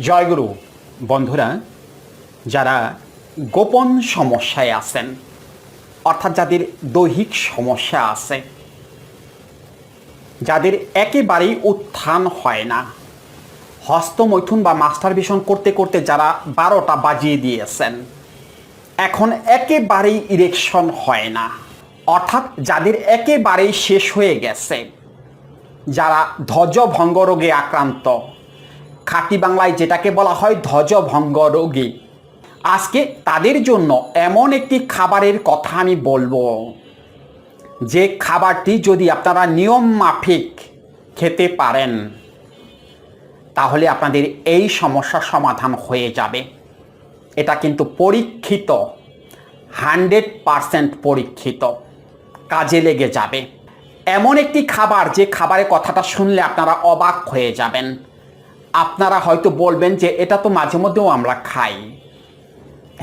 জয়গুরু, বন্ধুরা, যারা গোপন সমস্যায় আছেন, অর্থাৎ যাদের দৈহিক সমস্যা আছে, যাদের একেবারেই উত্থান হয় না, হস্তমৈথুন বা মাস্টারবেশন করতে করতে যারা বারোটা বাজিয়ে দিয়েছেন, এখন একেবারেই ইরেকশন হয় না। অর্থাৎ যাদের একেবারেই শেষ হয়ে গেছে, যারা ধ্বজভঙ্গ রোগে আক্রান্ত খাঁটি বাংলায় যেটাকে বলা হয় ধ্বজভঙ্গ রোগী। আজকে তাদের জন্য এমন একটি খাবারের কথা আমি বলব। যে খাবারটি যদি আপনারা নিয়ম মাফিক খেতে পারেন, তাহলে আপনাদের এই সমস্যার সমাধান হয়ে যাবে। এটা কিন্তু পরীক্ষিত, হান্ড্রেড পারসেন্ট পরীক্ষিত, কাজে লেগে যাবে। এমন একটি খাবার, যে খাবারের কথাটা শুনলে আপনারা অবাক হয়ে যাবেন। আপনারা হয়তো বলবেন যে এটা তো মাঝে মধ্যেও আমরা খাই।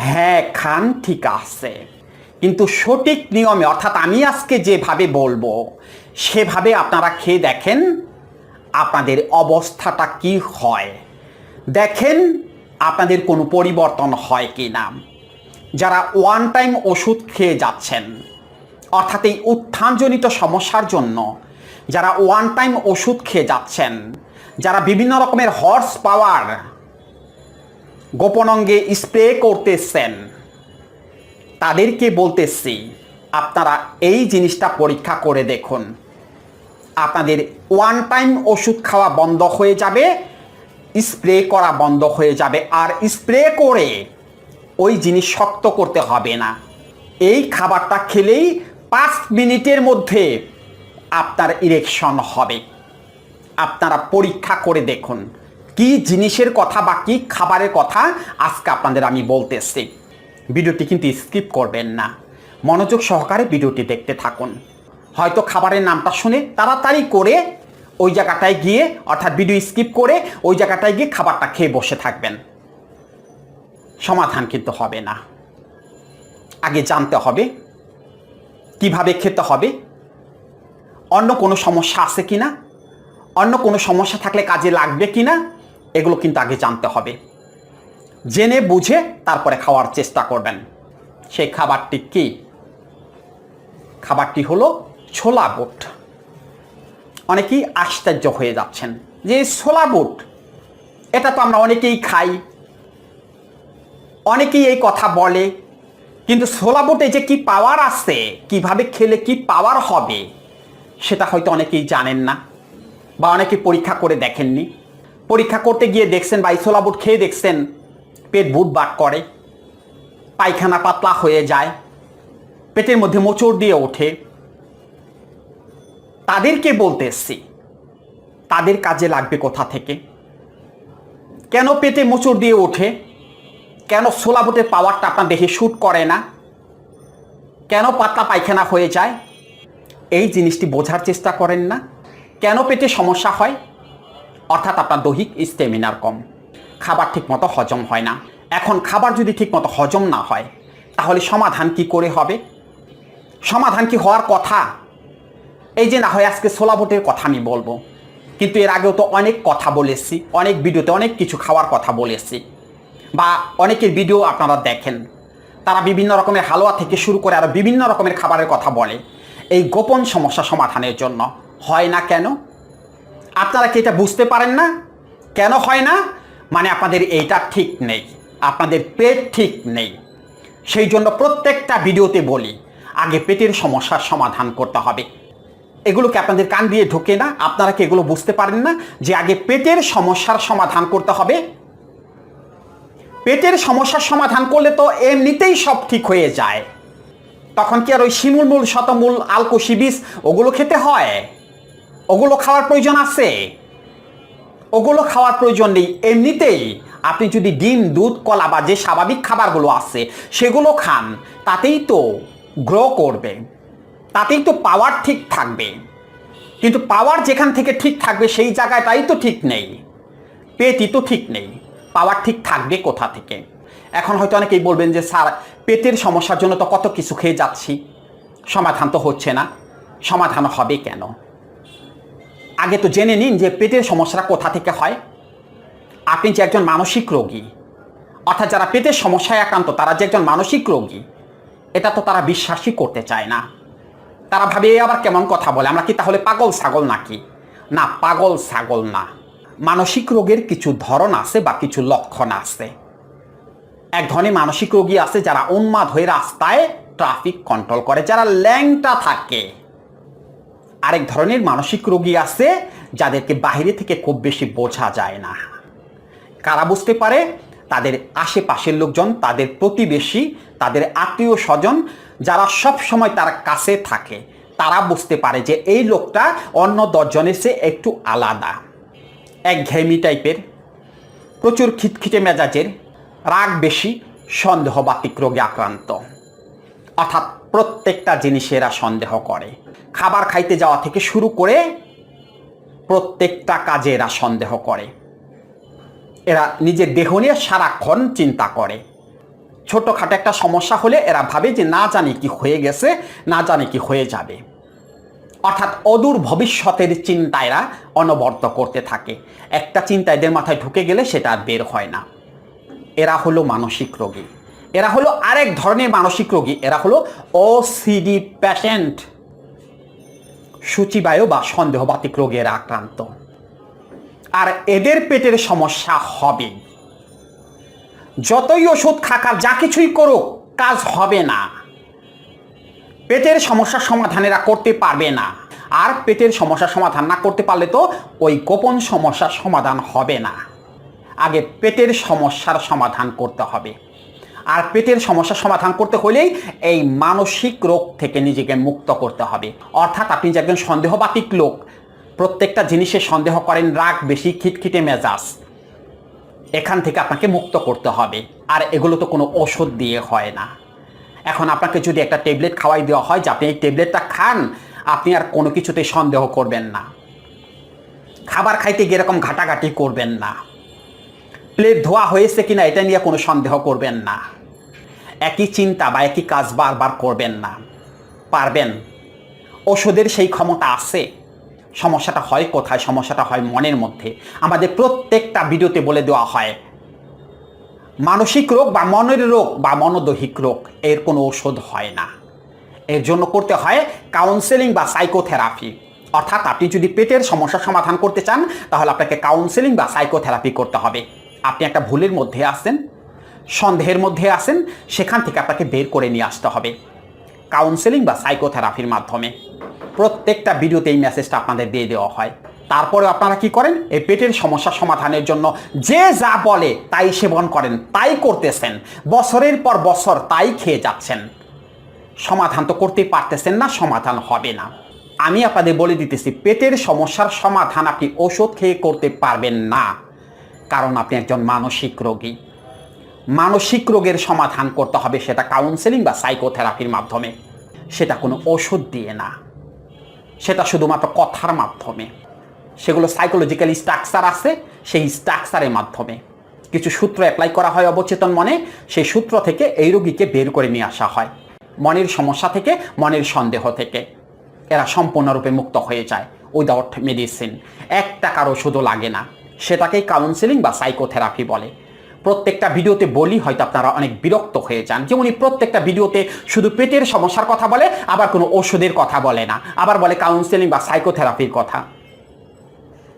হ্যাঁ খান, ঠিক আছে। কিন্তু সঠিক নিয়মে, অর্থাৎ আমি আজকে যেভাবে বলব, সেভাবে আপনারা খেয়ে দেখেন আপনাদের অবস্থাটা কি হয়। দেখেন আপনাদের কোনো পরিবর্তন হয় কি না। যারা ওয়ান টাইম ওষুধ খেয়ে যাচ্ছেন, অর্থাৎ এই উত্থানজনিত সমস্যার জন্য, যারা ওয়ান টাইম ওষুধ খেয়ে যাচ্ছেন যারা বিভিন্ন রকমের হর্স পাওয়ার গোপন অঙ্গে স্প্রে করতেছেন, তাদেরকে বলতেছি, আপনারা এই জিনিসটা পরীক্ষা করে দেখুন। আপনাদের ওয়ান টাইম ওষুধ খাওয়া বন্ধ হয়ে যাবে স্প্রে করা বন্ধ হয়ে যাবে। আর স্প্রে করে ওই জিনিস শক্ত করতে হবে না। এই খাবারটা খেলেই পাঁচ মিনিটের মধ্যে আপনার ইরেকশন হবে। আপনারা পরীক্ষা করে দেখুন। কি জিনিসের কথা বা কি খাবারের কথা আজকে আপনাদের আমি বলতেছি। ভিডিওটি কিন্তু স্কিপ করবেন না। মনোযোগ সহকারে ভিডিওটি দেখতে থাকুন। হয়তো খাবারের নামটা শুনে তাড়াতাড়ি করে ওই জায়গাটায় গিয়ে, অর্থাৎ ভিডিও স্কিপ করে ওই জায়গাটায় গিয়ে খাবারটা খেয়ে বসে থাকবেন। সমাধান কিন্তু হবে না। আগে জানতে হবে, কীভাবে খেতে হবে, অন্য কোনো সমস্যা আছে কি না অন্য কোনো সমস্যা থাকলে কাজে লাগবে কি না, এগুলো কিন্তু আগে জানতে হবে। জেনে বুঝে তারপরে খাওয়ার চেষ্টা করবেন। সেই খাবারটি কি? খাবারটি হলো ছোলা বুট। অনেকেই আশ্চর্য হয়ে যাচ্ছেন যে ছোলা বুট, এটা তো আমরা অনেকেই খাই, অনেকেই এই কথা বলে, কিন্তু ছোলা বুটে যে কি পাওয়ার আছে, কীভাবে খেলে কি পাওয়ার হবে, সেটা হয়তো অনেকেই জানেন না। বা অনেকে পরীক্ষা করে দেখেননি। পরীক্ষা করতে গিয়ে দেখছেন বা এই ছোলা বুট খেয়ে দেখছেন, পেট বুট বাট করে, পায়খানা পাতলা হয়ে যায়, পেটের মধ্যে মোচড় দিয়ে ওঠে। তাদেরকে বলতে এসছি, তাদের কাজে লাগবে কোথা থেকে? কেন পেটে মোচড় দিয়ে ওঠে? কেন সোলা বুটের পাওয়ারটা আপনার দেখে শ্যুট করে না? কেন পাতলা পায়খানা হয়ে যায়? এই জিনিসটি বোঝার চেষ্টা করেন না। কেন পেটে সমস্যা হয়? অর্থাৎ আপনার দৈহিক স্টেমিনার কম। খাবার ঠিকমতো হজম হয় না। এখন খাবার যদি ঠিকমতো হজম না হয়, তাহলে সমাধান কি করে হবে? সমাধান কি হওয়ার কথা? এই যে না হয় আজকে ছোলা বুটের কথা আমি বলব। কিন্তু এর আগেও তো অনেক কথা বলেছি, অনেক ভিডিওতে অনেক কিছু খাওয়ার কথা বলেছি। বা অনেকের ভিডিও আপনারা দেখেন। তারা বিভিন্ন রকমের হালুয়া থেকে শুরু করে আরও বিভিন্ন রকমের খাবারের কথা বলে। এই গোপন সমস্যা সমাধানের জন্য হয় না কেন? আপনারা কি এটা বুঝতে পারেন না? কেন হয় না? মানে আপনাদের এইটা ঠিক নেই। আপনাদের পেট ঠিক নেই। সেই জন্য প্রত্যেকটা ভিডিওতে বলি, আগে পেটের সমস্যার সমাধান করতে হবে। এগুলোকে আপনাদের কান দিয়ে ঢোকে না? আপনারা কি এগুলো বুঝতে পারেন না? যে আগে পেটের সমস্যার সমাধান করতে হবে। পেটের সমস্যার সমাধান করলে তো এমনিতেই সব ঠিক হয়ে যায়। তখন কি আর ওই শিমুলমূল, শতমূল আলকোষি বীজ ওগুলো খেতে হয়? ওগুলো খাওয়ার প্রয়োজন আছে। ওগুলো খাওয়ার প্রয়োজন নেই। এমনিতেই আপনি যদি ডিম, দুধ, কলা বা যে স্বাভাবিক খাবারগুলো আছে, সেগুলো খান, তাতেই তো গ্রো করবে। তাতেই তো পাওয়ার ঠিক থাকবে। কিন্তু পাওয়ার যেখান থেকে ঠিক থাকবে, সেই জায়গাটাই তো ঠিক নেই। পেটই তো ঠিক নেই। পাওয়ার ঠিক থাকবে কোথা থেকে? এখন হয়তো অনেকেই বলবেন যে, স্যার, পেটের সমস্যার জন্য তো কত কিছু খেয়ে যাচ্ছি। সমাধান তো হচ্ছে না। সমাধান হবে কেন? আগে তো জেনে নিন যে পেটের সমস্যাটা কোথা থেকে হয়। আপনি যে একজন মানসিক রোগী, অর্থাৎ যারা পেটের সমস্যায় আক্রান্ত, তারা যে একজন মানসিক রোগী, এটা তো তারা বিশ্বাসই করতে চায় না। তারা ভাবে, "এ আবার কেমন কথা বলে? আমরা কি তাহলে পাগল ছাগল নাকি? না, পাগল ছাগল না। মানসিক রোগের কিছু ধরন আছে বা কিছু লক্ষণ আছে। এক ধরনের মানসিক রোগী আছে যারা উন্মাদ হয়ে রাস্তায় ট্রাফিক কন্ট্রোল করে, যারা ল্যাংটা থাকে। আরেক ধরনের মানসিক রোগী আছে যাদেরকে বাইরে থেকে খুব বেশি বোঝা যায় না। কারা বুঝতে পারে? তাদের আশেপাশের লোকজন, তাদের প্রতিবেশী, তাদের আত্মীয় স্বজন, যারা সব সময় তার কাছে থাকে, তারা বুঝতে পারে যে এই লোকটা অন্য দশজনের চেয়ে একটু আলাদা। এক ঘেমি টাইপের, প্রচুর খিটখিটে মেজাজের, রাগ বেশি, সন্দেহবাতিক রোগে আক্রান্ত। অর্থাৎ প্রত্যেকটা জিনিসে এরা সন্দেহ করে। খাবার খাইতে যাওয়া থেকে শুরু করে প্রত্যেকটা কাজে এরা সন্দেহ করে। এরা নিজের দেহ নিয়ে সারাক্ষণ চিন্তা করে। ছোটোখাটো একটা সমস্যা হলে এরা ভাবে যে না জানি কি হয়ে গেছে, না জানি কি হয়ে যাবে। অর্থাৎ অদূর ভবিষ্যতের চিন্তা এরা অনবর্ত করতে থাকে। একটা চিন্তা এদের মাথায় ঢুকে গেলে সেটা আর বের হয় না। এরা হলো মানসিক রোগী। এরা হলো আরেক ধরনের মানসিক রোগী। এরা হলো ওসিডি প্যাশেন্ট সূচিবায়ু বা সন্দেহবাতিক রোগের আক্রান্ত। আর এদের পেটের সমস্যা হবে। যতই ওষুধ খাকার যা কিছুই করুক, কাজ হবে না। পেটের সমস্যার সমাধান এরা করতে পারবে না। আর পেটের সমস্যার সমাধান না করতে পারলে তো ওই গোপন সমস্যার সমাধান হবে না। আগে পেটের সমস্যার সমাধান করতে হবে। আর পেটের সমস্যার সমাধান করতে হলেই এই মানসিক রোগ থেকে নিজেকে মুক্ত করতে হবে। অর্থাৎ আপনি যে একজন সন্দেহবাতিক লোক, প্রত্যেকটা জিনিসে সন্দেহ করেন, রাগ বেশি, খিটখিটে মেজাজ, এখান থেকে আপনাকে মুক্ত করতে হবে। আর এগুলো তো কোনো ওষুধ দিয়ে হয় না। এখন আপনাকে যদি একটা ট্যাবলেট খাওয়াই দেওয়া হয় যে আপনি এই ট্যাবলেটটা খান, আপনি আর কোনো কিছুতে সন্দেহ করবেন না। খাবার খাইতে গিয়ে এরকম ঘাটাঘাটি করবেন না। প্লেট ধোয়া হয়েছে কিনা এটা নিয়ে কোনো সন্দেহ করবেন না। একই চিন্তা বা একই কাজ বারবার করবেন না। পারবেন। ওষুধের সেই ক্ষমতা আছে। সমস্যাটা হয় কোথায়? সমস্যাটা হয় মনের মধ্যে। আমাদের প্রত্যেকটা ভিডিওতে বলে দেওয়া হয়, মানসিক রোগ বা মনের রোগ বা মনোদৈহিক রোগ, এর কোনো ওষুধ হয় না। এর জন্য করতে হয় কাউন্সেলিং বা সাইকোথেরাপি অর্থাৎ আপনি যদি পেটের সমস্যার সমাধান করতে চান, তাহলে আপনাকে কাউন্সেলিং বা সাইকোথেরাপি করতে হবে। আপনি একটা ভুলের মধ্যে আসেন সন্দেহের মধ্যে আসেন সেখান থেকে আপনাকে বের করে নিয়ে আসতে হবে। কাউন্সেলিং বা সাইকোথেরাপির মাধ্যমে। প্রত্যেকটা ভিডিওতে এই মেসেজটা আপনাদের দিয়ে দেওয়া হয়। তারপরে আপনারা কি করেন? এই পেটের সমস্যা সমাধানের জন্য যে যা বলে তাই সেবন করেন, তাই করতেছেন। বছরের পর বছর তাই খেয়ে যাচ্ছেন। সমাধান তো করতেই পারতেছেন না, সমাধান হবে না। আমি আপনাদের বলে দিতেছি, পেটের সমস্যার সমাধান আপনি ওষুধ খেয়ে করতে পারবেন না। কারণ আপনি একজন মানসিক রোগী। মানসিক রোগের সমাধান করতে হবে সেটা কাউন্সেলিং বা সাইকোথেরাপির মাধ্যমে। সেটা কোনো ওষুধ দিয়ে না। সেটা শুধুমাত্র কথার মাধ্যমে। সেগুলো সাইকোলজিক্যাল স্ট্রাকচার আছে, সেই স্ট্রাকচারের মাধ্যমে। কিছু সূত্র অ্যাপ্লাই করা হয় অবচেতন মনে, সেই সূত্র থেকে এই রোগীকে বের করে নিয়ে আসা হয়। মনের সমস্যা থেকে, মনের সন্দেহ থেকে। এরা সম্পূর্ণরূপে মুক্ত হয়ে যায় উইদাউট মেডিসিন এক টাকার ওষুধও লাগে না। সেটাকেই কাউন্সেলিং বা সাইকোথেরাপি বলে। প্রত্যেকটা ভিডিওতে বলি, হয়তো আপনারা অনেক বিরক্ত হয়ে যান। যেমন এই প্রত্যেকটা ভিডিওতে শুধু পেটের সমস্যার কথা বলে, আবার কোনো ওষুধের কথা বলে না। আবার বলে কাউন্সেলিং বা সাইকোথেরাপির কথা।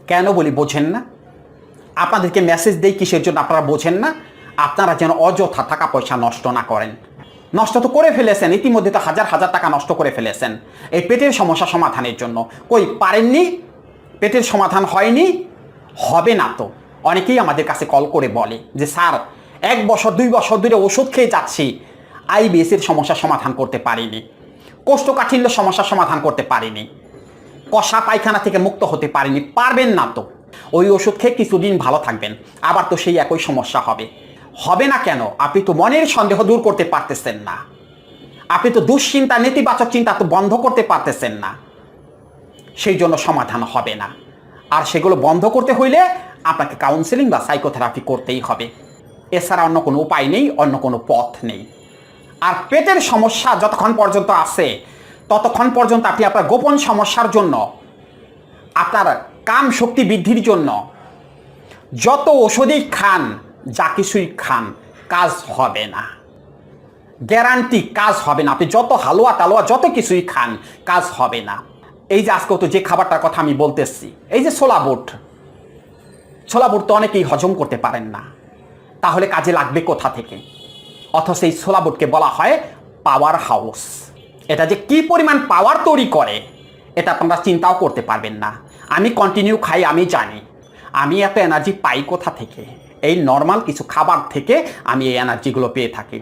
কেন বলি বোঝেন না? আপনাদেরকে মেসেজ দেই কিসের জন্য আপনারা বোঝেন না? আপনারা যেন অযথা টাকা পয়সা নষ্ট না করেন। নষ্ট তো করে ফেলেছেন, ইতিমধ্যে তো হাজার হাজার টাকা নষ্ট করে ফেলেছেন। এই পেটের সমস্যা সমাধানের জন্য। কই, পারেননি? পেটের সমাধান হয়নি? হবে না তো? অনেকেই আমাদের কাছে কল করে বলে যে, স্যার, এক বছর, দুই বছর ধরে ওষুধ খেয়ে যাচ্ছি। আইবিএসের সমস্যার সমাধান করতে পারিনি। কোষ্ঠকাঠিন্য সমস্যার সমাধান করতে পারিনি। কষা পায়খানা থেকে মুক্ত হতে পারেনি। পারবেন না তো? ওই ওষুধ খেয়ে কিছুদিন ভালো থাকবেন। আবার তো সেই একই সমস্যা হবে। হবে না কেন? আপনি তো মনের সন্দেহ দূর করতে পারতেছেন না। আপনি তো দুশ্চিন্তা, নেতিবাচক চিন্তা তো বন্ধ করতে পারতেছেন না। সেই জন্য সমাধান হবে না। আর সেগুলো বন্ধ করতে হইলে আপনাকে কাউন্সেলিং বা সাইকোথেরাপি করতেই হবে। এছাড়া অন্য কোনো উপায় নেই, অন্য কোনো পথ নেই। আর পেটের সমস্যা যতক্ষণ পর্যন্ত আছে, ততক্ষণ পর্যন্ত আপনি আপনার গোপন সমস্যার জন্য, আপনার কাম শক্তি বৃদ্ধির জন্য যত ওষুধই খান, যা কিছুই খান, কাজ হবে না। গ্যারান্টি কাজ হবে না। আপনি যত হালুয়া টালুয়া যত কিছুই খান, কাজ হবে না। এই যে আজকে তো যে খাবারটার কথা আমি বলতেছি, এই যে ছোলা বুট ছোলা বুট তো অনেকেই হজম করতে পারেন না। তাহলে কাজে লাগবে কোথা থেকে? অথচ এই ছোলা বুটকে বলা হয় পাওয়ার হাউস এটা যে কি পরিমাণ পাওয়ার তৈরি করে, এটা আপনারা চিন্তাও করতে পারবেন না। আমি কন্টিনিউ খাই, আমি জানি। আমি এত এনার্জি পাই কোথা থেকে? এই নর্মাল কিছু খাবার থেকে আমি এই এনার্জিগুলো পেয়ে থাকি।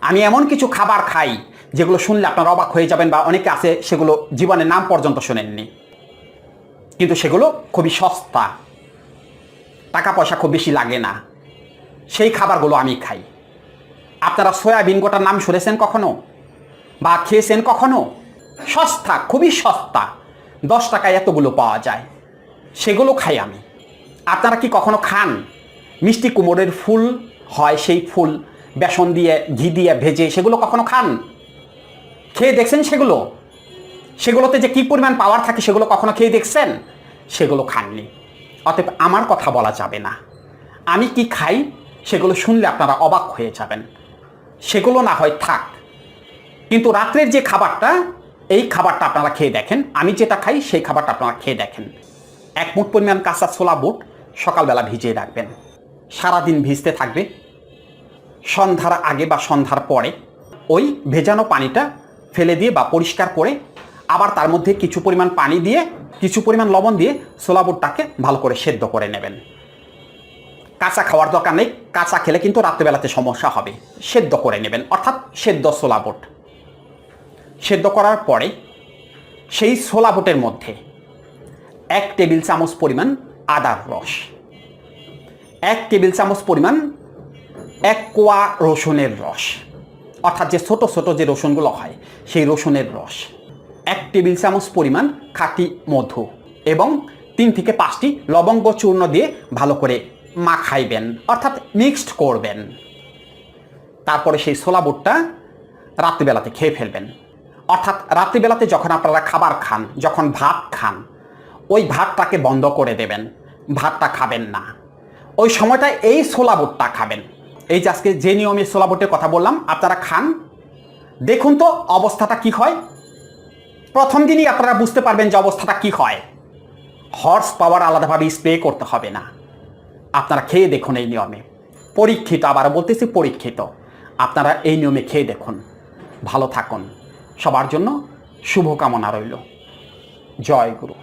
আমি এমন কিছু খাবার খাই যেগুলো শুনলে আপনারা অবাক হয়ে যাবেন বা অনেকে আছে সেগুলো জীবনের নাম পর্যন্ত শোনেননি। কিন্তু সেগুলো খুবই সস্তা। টাকা পয়সা খুব বেশি লাগে না। সেই খাবারগুলো আমি খাই। আপনারা সয়াবিন গোটার নাম শুনেছেন কখনো? বা খেয়েছেন কখনো? সস্তা, খুবই সস্তা। দশ টাকায় এতগুলো পাওয়া যায়। সেগুলো খাই আমি। আপনারা কি কখনো খান? মিষ্টি কুমড়ের ফুল হয় সেই ফুল বেসন দিয়ে, ঘি দিয়ে ভেজে সেগুলো কখনো খান? খেয়ে দেখছেন সেগুলো? সেগুলোতে যে কি পরিমাণ পাওয়ার থাকে সেগুলো কখনো খেয়ে দেখছেন? সেগুলো খাননি। অতএব আমার কথা বলা যাবে না। আমি কি খাই সেগুলো শুনলে আপনারা অবাক হয়ে যাবেন। সেগুলো না হয় থাক। কিন্তু রাত্রের যে খাবারটা, এই খাবারটা আপনারা খেয়ে দেখেন। আমি যেটা খাই সেই খাবারটা আপনারা খেয়ে দেখেন। এক মুঠ পরিমাণ কাঁচা ছোলা বুট সকালবেলা ভিজিয়ে রাখবেন। সারাদিন ভিজতে থাকবে। সন্ধ্যার আগে বা সন্ধ্যার পরে ওই ভেজানো পানিটা ফেলে দিয়ে বা পরিষ্কার করে আবার তার মধ্যে কিছু পরিমাণ পানি দিয়ে, কিছু পরিমাণ লবণ দিয়ে ছোলা বুটটাকে ভালো করে সেদ্ধ করে নেবেন। কাঁচা খাওয়ার দরকার নেই, কাঁচা খেলে কিন্তু রাত্রেবেলাতে সমস্যা হবে। সেদ্ধ করে নেবেন, অর্থাৎ সেদ্ধ ছোলা বুট। সেদ্ধ করার পরে সেই ছোলা বুটের মধ্যে এক টেবিল চামচ পরিমাণ আদার রস, এক টেবিল চামচ পরিমাণ এক কোয়া রসুনের রস। অর্থাৎ যে ছোট ছোট যে রসুনগুলো হয়, সেই রসুনের রস। এক টেবিল চামচ পরিমাণ খাঁটি মধু এবং তিন থেকে পাঁচটি লবঙ্গ চূর্ণ দিয়ে ভালো করে মাখাইবেন, অর্থাৎ মিক্সড করবেন। তারপরে সেই ছোলা বুটটা রাত্রিবেলাতে খেয়ে ফেলবেন। অর্থাৎ রাত্রিবেলাতে যখন আপনারা খাবার খান, যখন ভাত খান, ওই ভাতটাকে বন্ধ করে দেবেন, ভাতটা খাবেন না। ওই সময়টায় এই ছোলা বুটটা খাবেন। এই যে আজকে যে নিয়মে ছোলা বুটের কথা বললাম, আপনারা খান। দেখুন তো অবস্থাটা কি হয়। প্রথম দিনই আপনারা বুঝতে পারবেন যে অবস্থাটা কি হয়। হর্স পাওয়ার আলাদাভাবে স্প্রে করতে হবে না। আপনারা খেয়ে দেখুন এই নিয়মে। পরীক্ষিত, আবার বলতেছি পরীক্ষিত। আপনারা এই নিয়মে খেয়ে দেখুন। ভালো থাকুন। সবার জন্য শুভকামনা রইল। জয় গুরু।